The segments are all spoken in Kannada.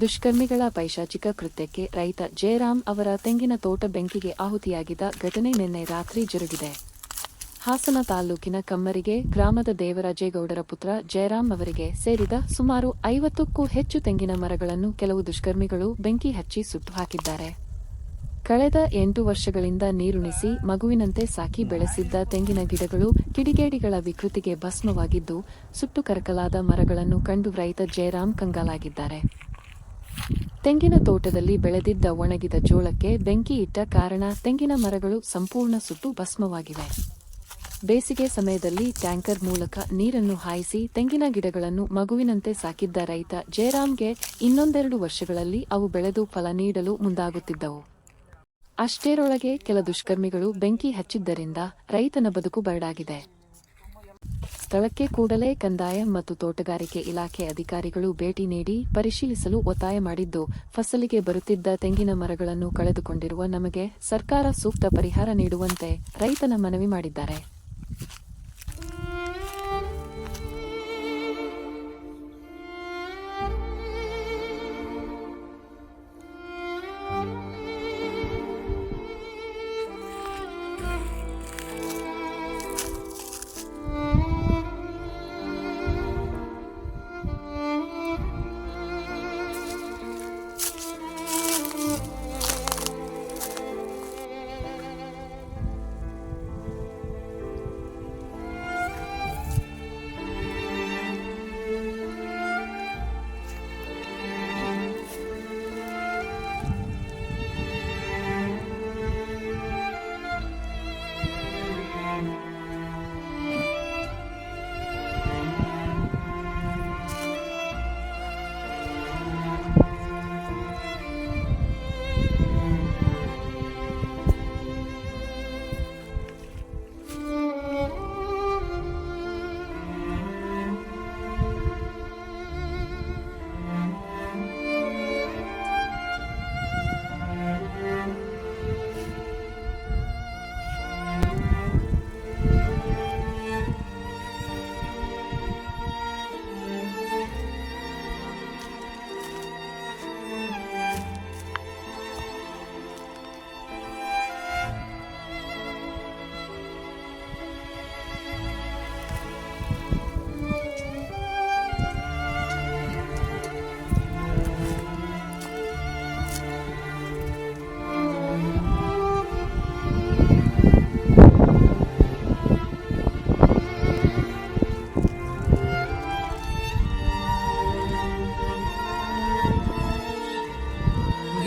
ದುಷ್ಕರ್ಮಿಗಳ ಪೈಶಾಚಿಕ ಕೃತ್ಯಕ್ಕೆ ರೈತ ಜಯರಾಮ್ ಅವರ ತೆಂಗಿನ ತೋಟ ಬೆಂಕಿಗೆ ಆಹುತಿಯಾಗಿದ್ದ ಘಟನೆ ನಿನ್ನೆ ರಾತ್ರಿ ಜರುಗಿದೆ. ಹಾಸನ ತಾಲೂಕಿನ ಕಮ್ಮರಿಗೆ ಗ್ರಾಮದ ದೇವರಾಜೇಗೌಡರ ಪುತ್ರ ಜಯರಾಮ್ ಅವರಿಗೆ ಸೇರಿದ ಸುಮಾರು ಐವತ್ತಕ್ಕೂ ಹೆಚ್ಚು ತೆಂಗಿನ ಮರಗಳನ್ನು ಕೆಲವು ದುಷ್ಕರ್ಮಿಗಳು ಬೆಂಕಿ ಹಚ್ಚಿ ಸುಟ್ಟು ಹಾಕಿದ್ದಾರೆ. ಕಳೆದ ಎಂಟು ವರ್ಷಗಳಿಂದ ನೀರುಣಿಸಿ ಮಗುವಿನಂತೆ ಸಾಕಿ ಬೆಳೆಸಿದ್ದ ತೆಂಗಿನ ಗಿಡಗಳು ಕಿಡಿಗೇಡಿಗಳ ವಿಕೃತಿಗೆ ಭಸ್ಮವಾಗಿದ್ದು, ಸುಟ್ಟು ಕರಕಲಾದ ಮರಗಳನ್ನು ಕಂಡು ರೈತ ಜಯರಾಮ್ ಕಂಗಾಲಾಗಿದ್ದಾರೆ. ತೆಂಗಿನ ತೋಟದಲ್ಲಿ ಬೆಳೆದಿದ್ದ ಒಣಗಿದ ಜೋಳಕ್ಕೆ ಬೆಂಕಿ ಇಟ್ಟ ಕಾರಣ ತೆಂಗಿನ ಮರಗಳು ಸಂಪೂರ್ಣ ಸುಟ್ಟು ಭಸ್ಮವಾಗಿವೆ. ಬೇಸಿಗೆ ಸಮಯದಲ್ಲಿ ಟ್ಯಾಂಕರ್ ಮೂಲಕ ನೀರನ್ನು ಹಾಯಿಸಿ ತೆಂಗಿನ ಗಿಡಗಳನ್ನು ಮಗುವಿನಂತೆ ಸಾಕಿದ್ದ ರೈತ ಜಯರಾಮ್ಗೆ ಇನ್ನೊಂದೆರಡು ವರ್ಷಗಳಲ್ಲಿ ಅವು ಬೆಳೆದು ಫಲ ನೀಡಲು ಮುಂದಾಗುತ್ತಿದ್ದವು. ಅಷ್ಟೇರೊಳಗೆ ಕೆಲ ದುಷ್ಕರ್ಮಿಗಳು ಬೆಂಕಿ ಹಚ್ಚಿದ್ದರಿಂದ ರೈತನ ಬದುಕು ಬರಡಾಗಿದೆ ಸ್ಥಳಕ್ಕೆ ಕೂಡಲೇ ಕಂದಾಯ ಮತ್ತು ತೋಟಗಾರಿಕೆ ಇಲಾಖೆ ಅಧಿಕಾರಿಗಳು ಭೇಟಿ ನೀಡಿ ಪರಿಶೀಲಿಸಲು ಒತ್ತಾಯ ಮಾಡಿದ್ದು, ಫಸಲಿಗೆ ಬರುತ್ತಿದ್ದ ತೆಂಗಿನ ಮರಗಳನ್ನು ಕಳೆದುಕೊಂಡಿರುವ ನಮಗೆ ಸರ್ಕಾರ ಸೂಕ್ತ ಪರಿಹಾರ ನೀಡುವಂತೆ ರೈತನ ಮನವಿ ಮಾಡಿದ್ದಾರೆ.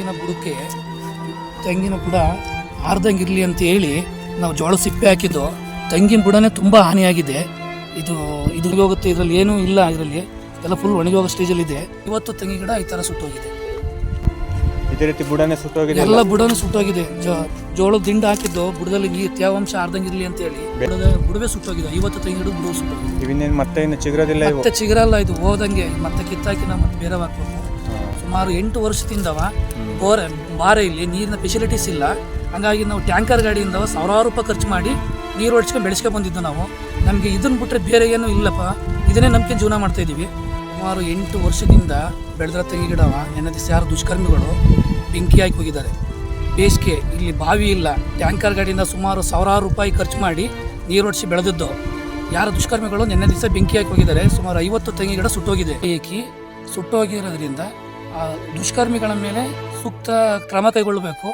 ತೆಂಗಿನ ಬುಡಕ್ಕೆ ತೆಂಗಿನ ಬುಡ ಹಾರ್ದಂಗೆ ಇರಲಿ ಅಂತ ಹೇಳಿ ನಾವು ಜೋಳ ಸಿಪ್ಪೆ ಹಾಕಿದ್ದು. ತೆಂಗಿನ ಬುಡನೇ ತುಂಬ ಹಾನಿಯಾಗಿದೆ. ಇದು ಇದು ಹೋಗುತ್ತೆ ಇದರಲ್ಲಿ ಏನೂ ಇಲ್ಲ ಇದರಲ್ಲಿ. ಎಲ್ಲ ಫುಲ್ ಒಣಗೋಗೋ ಸ್ಟೇಜಲ್ಲಿ ಇದೆ. ಇವತ್ತು ತೆಂಗಿನ ಗಿಡ ಈ ಥರ ಸುಟ್ಟೋಗಿದೆ. ಇದೇ ರೀತಿ ಬುಡನೇ ಸುಟ್ಟೋಗಿದೆ. ಎಲ್ಲ ಬುಡನೂ ಸುಟ್ಟೋಗಿದೆ. ಜೋಳದ ದಿಂಡು ಹಾಕಿದ್ದು ಬುಡದಲ್ಲಿ ನೀರು ತೇವಾಂಶ ಆರ್ದಂಗೆ ಇರಲಿ ಅಂತ ಹೇಳಿ. ಬುಡದ ಬುಡವೇ ಸುಟ್ಟೋಗಿದೆ. ಇವತ್ತು ತೆಂಗಿನ ಗಿಡ ಬುಡ ಸುಟ್ಟೋಗಿದೆ. ಇವನ್ನೇನು ಮತ್ತೆ ಇನ್ನು ಚಿಗರದಿಲ್ಲ ಮತ್ತೆ ಚಿಗರಲ್ಲ ಇದು. ಹೋದಂಗೆ ಮತ್ತೆ ಕಿತ್ತಾಕಿ ನಾವು ಮತ್ತೆ ಬೇರೆ ಹಾಕ್ಬೇಕು ಹಾ. ಸುಮಾರು ಎಂಟು ವರ್ಷದಿಂದವ ಬೋರ್ ಬಾರೆ ಇಲ್ಲಿ, ನೀರಿನ ಫೆಸಿಲಿಟೀಸ್ ಇಲ್ಲ. ಹಂಗಾಗಿ ನಾವು ಟ್ಯಾಂಕರ್ ಗಾಡಿಯಿಂದ ಸಾವಿರಾರು ರೂಪಾಯಿ ಖರ್ಚು ಮಾಡಿ ನೀರು ಹೊಡ್ಸ್ಕೊಂಡು ಬೆಳೆಸ್ಕೊಂಡು ಬಂದಿದ್ದು ನಾವು. ನಮಗೆ ಇದನ್ನು ಬಿಟ್ಟರೆ ಬೇರೆ ಏನೂ ಇಲ್ಲಪ್ಪ. ಇದನ್ನೇ ನಂಬಿಕೆ ಜೀವನ ಮಾಡ್ತಾ ಇದ್ದೀವಿ ಸುಮಾರು ಎಂಟು ವರ್ಷದಿಂದ ಬೆಳೆದ್ರ ತೆಂಗಿ ಗಿಡವ ನೆನೆ ದಿವಸ ಯಾರು ದುಷ್ಕರ್ಮಿಗಳು ಬೆಂಕಿ ಹಾಕಿ ಹೋಗಿದ್ದಾರೆ. ಬೇಸಿಗೆ, ಇಲ್ಲಿ ಬಾವಿ ಇಲ್ಲ. ಟ್ಯಾಂಕರ್ ಗಾಡಿಯಿಂದ ಸುಮಾರು ಸಾವಿರಾರು ರೂಪಾಯಿ ಖರ್ಚು ಮಾಡಿ ನೀರು ಒಡಿಸಿ ಬೆಳೆದಿದ್ದು. ಯಾರು ದುಷ್ಕರ್ಮಿಗಳು ನಿನ್ನೆ ದಿವಸ ಬೆಂಕಿ ಹಾಕಿ ಹೋಗಿದ್ದಾರೆ. ಸುಮಾರು ಐವತ್ತು ತೆಂಗಿ ಗಿಡ ಸುಟ್ಟೋಗಿದೆ. ಏಕಿ ಸುಟ್ಟೋಗಿರೋದ್ರಿಂದ ಆ, ದುಷ್ಕರ್ಮಿಗಳ ಮೇಲೆ ಸೂಕ್ತ ಕ್ರಮ ಕೈಗೊಳ್ಳಬೇಕು.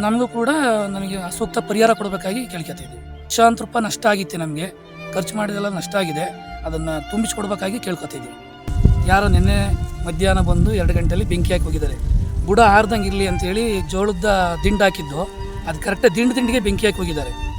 ನಮಗೂ ಕೂಡ ನಮಗೆ ಸೂಕ್ತ ಪರಿಹಾರ ಕೊಡಬೇಕಾಗಿ ಕೇಳ್ಕೊತೀವಿ ಇದ್ದೀವಿ ಲಕ್ಷಾಂತರ ರೂಪಾಯಿ ನಷ್ಟ ಆಗಿತ್ತು ನಮಗೆ. ಖರ್ಚು ಮಾಡಿದೆಲ್ಲ ನಷ್ಟ ಆಗಿದೆ. ಅದನ್ನು ತುಂಬಿಸಿಕೊಡ್ಬೇಕಾಗಿ ಕೇಳ್ಕೊತಿದ್ದೀವಿ ಯಾರೋ ನಿನ್ನೆ ಮಧ್ಯಾಹ್ನ ಬಂದು ಎರಡು ಗಂಟೆಯಲ್ಲಿ ಬೆಂಕಿ ಹಾಕಿ ಹೋಗಿದ್ದಾರೆ. ಬುಡ ಆರ್ದಂಗೆ ಇರಲಿ ಅಂತೇಳಿ ಜೋಳದ ದಿಂಡು ಹಾಕಿದ್ದು. ಅದು ಕರೆಕ್ಟಾಗಿ ದಿಂಡು ದಿಂಡಿಗೆ ಬೆಂಕಿ ಹಾಕಿ ಹೋಗಿದ್ದಾರೆ.